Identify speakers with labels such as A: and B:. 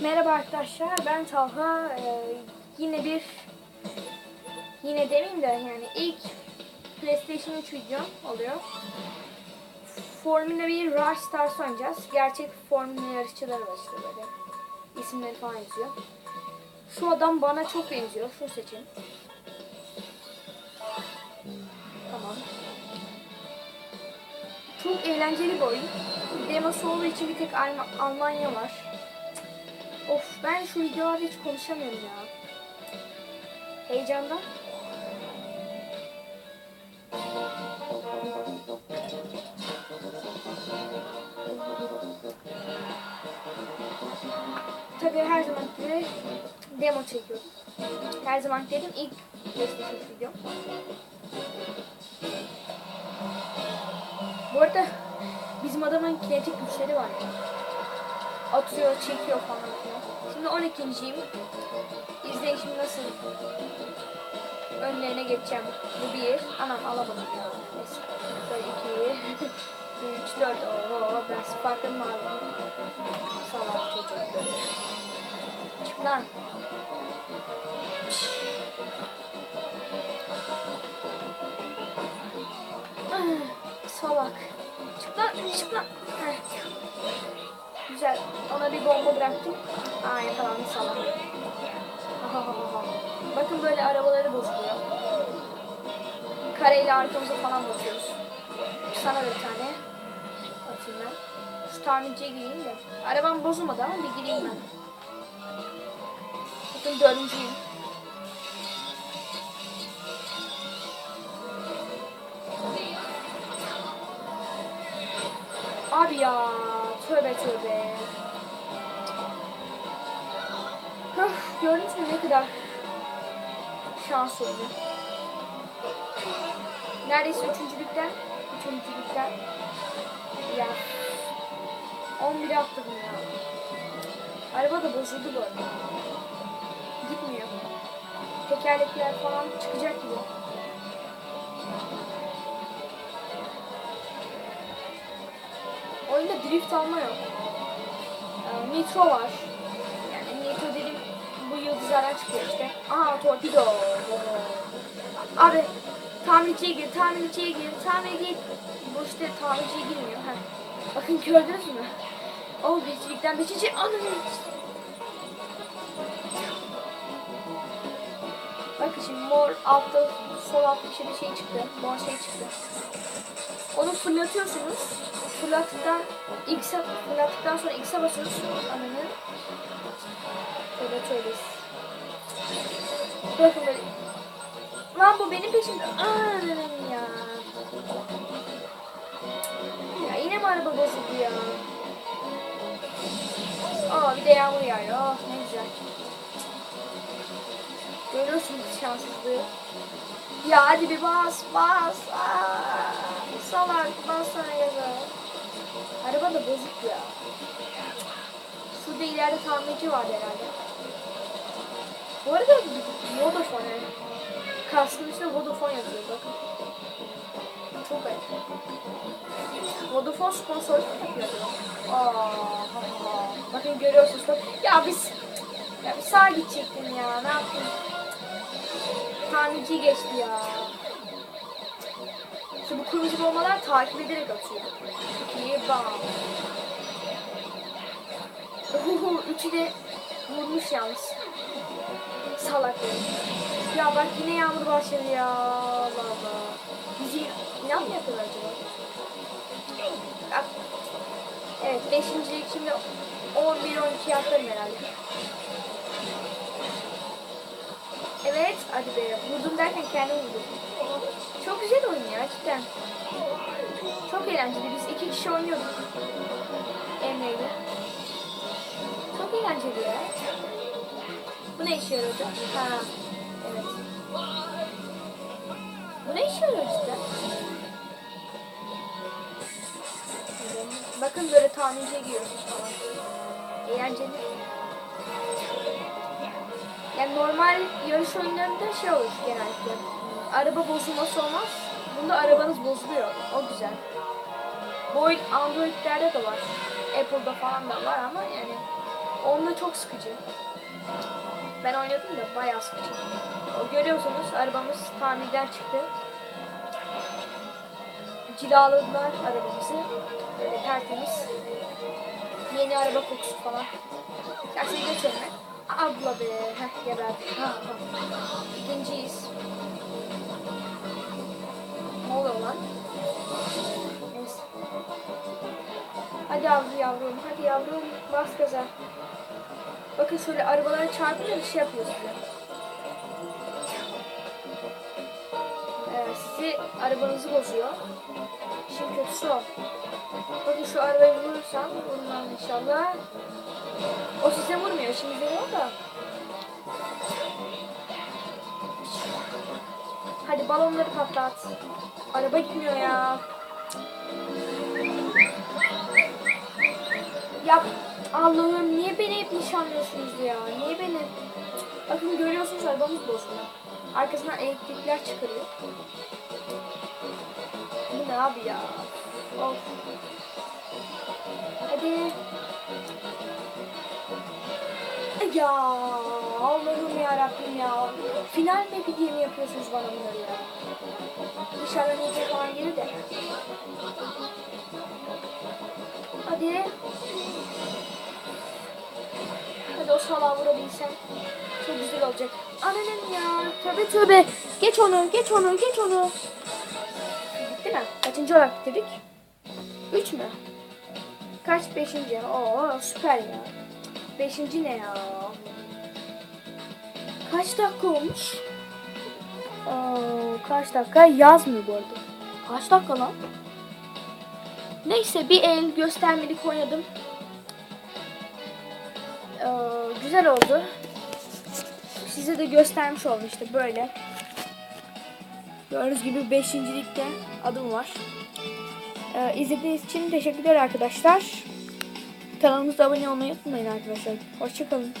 A: Merhaba arkadaşlar, ben Talha. Ee, yine bir, yine demeyeyim de yani ilk PlayStation 3 videom oluyor. Formula 1 Rush Stars oynayacağız. Gerçek Formula yarışçıları var işte böyle. İsimleri falan yazıyor. Şu adam bana çok benziyor. Şunu seçin. Tamam. Çok eğlenceli bir oyun. Demosu olduğu için bir tek Alm- Almanya var. Of ben şu videolarda hiç konuşamıyorum ya. Heyecandan. Tabii her zaman gibi demo çekiyorum. Her zaman dedim ilk PlayStation video. Bu arada bizim adamın kinetik güçleri var. Atıyor, çekiyor falan filan. Şimdi 12.yim. İzleyin şimdi nasıl önlerine geçeceğim. Bu bir. Anam alamadım ya. Neyse. Böyle iki. Üç, dört. Oo, ben Spark'ın mavi. Salak çocuk. Çık lan. Ah, Salak. Çık lan, çık lan. Heh. Güzel. Ona bir bomba bıraktım. Aa yakalandı salak. Bakın böyle arabaları bozuluyor. Kareyle arkamıza falan basıyoruz. Sana da bir tane. Atayım ben. Şu tamirciye gireyim de. Arabam bozulmadı ama bir gireyim ben. Bakın dördüncüyüm. Abi ya tövbe tövbe. Öf, gördünüz mü ne kadar şans oyunu. Neredeyse üçüncülükten, üçüncülükten ya 11 atladım ya. Araba da bozuldu bu arada. Gitmiyor. Tekerlekler falan çıkacak gibi. Oyunda drift alma yok. Ee, nitro var. Yani nitro dedim bu yıldızlardan çıkıyor işte. Aha torpido. Abi tamirciye gir, tamirciye gir, tamirciye gir. Bu işte tamirciye girmiyor. Heh. Bakın gördünüz mü? O beşilikten beşinci anı Bakın şimdi mor altta sol altta bir şey, şey çıktı. Mor şey çıktı. Onu fırlatıyorsunuz. Fırlattıktan X'e fırlattıktan sonra X'e basıyorsunuz. Ananı. Tövbe tövbe. Bakın böyle. Lan bu benim peşimde. Ananı ya. Ya yine mi araba bozuldu ya? Aa bir de yağmur yağıyor. Oh ne güzel. Görüyorsunuz şanssızlığı. Ya hadi bir bas bas. Aa, salak bas sana gaza. Bozuk ya. Şurada ileride tamirci var herhalde. Bu arada Vodafone yani. Kaskın üstüne Vodafone yazıyor bakın. Çok ayıp. Vodafone sponsorluk yapıyor. Aa, ha, ha. Bakın görüyorsunuz. Ya biz ya bir sağa gidecektim ya. Ne yaptın? Tamirci geçti ya. İşte bu kırmızı bombalar takip ederek atıyor. İkiyi bam. Uhu, üçü de vurmuş yalnız. Salak ya. Bak yine yağmur başladı ya. Allah Allah. Bizi ne mı yapıyorlar acaba? Evet, beşincilik şimdi 11-12 atlarım herhalde. Evet, hadi be. Vurdum derken kendim vurdum. Çok güzel oyun ya cidden. Çok eğlenceli. Biz iki kişi oynuyorduk. Emre'yle. Çok eğlenceli ya. Bu ne işe yarıyor hocam? Ha, evet. Bu ne işe yarıyor cidden? Bakın böyle tamirciye giriyorsunuz falan. Eğlenceli. Yani normal yarış oyunlarında şey olur genellikle. Araba bozulması olmaz. Bunda arabanız bozuluyor. O güzel. Bu oyun Android'lerde de var. Apple'da falan da var ama yani Onunla çok sıkıcı. Ben oynadım da bayağı sıkıcı. O görüyorsunuz arabamız tamirden çıktı. Cilaladılar arabamızı. Böyle tertemiz. Yeni araba kokusu falan. Gerçi geçelim. Abla be. Heh geberdim. Ha, ha. İkinciyiz. Ne oluyor lan? Neyse. Hadi yavrum yavrum. Hadi yavrum. Bas gaza. Bakın şöyle arabalara çarpınca bir şey yapıyor size. Evet, sizi arabanızı bozuyor. Şimdi kötüsü o. Bakın şu arabayı vurursan, vurmam inşallah. O size vurmuyor, şimdi vuruyor da. Hadi balonları patlat. Araba gitmiyor ya. Ya Allah'ım niye beni hep nişanlıyorsunuz ya? Niye beni? Bakın görüyorsunuz arabamız bozuluyor. Arkasından elektrikler çıkarıyor. Bu ne abi ya? Of. Hadi. Ya Allah'ım ya Rabbim ya. Final map'i diye mi yapıyorsunuz bana bunları ya? İnşallah nice falan gelir de. Hadi. Hadi o salağı vurabilsem. Çok güzel olacak. Ananın ya. Tövbe tövbe. Geç onu, geç onu, geç onu. Bitti mi? Kaçıncı olarak bitirdik? Üç mü? Kaç? Beşinci. Oo süper ya. Beşinci ne ya? Kaç dakika olmuş? Oo, kaç dakika? Yazmıyor bu arada. Kaç dakika lan? Neyse bir el göstermelik oynadım. Ee, güzel oldu. Size de göstermiş oldum işte böyle. Gördüğünüz gibi 5. ligde adım var. Ee, izlediğiniz için teşekkürler arkadaşlar. Kanalımıza abone olmayı unutmayın arkadaşlar. Hoşçakalın.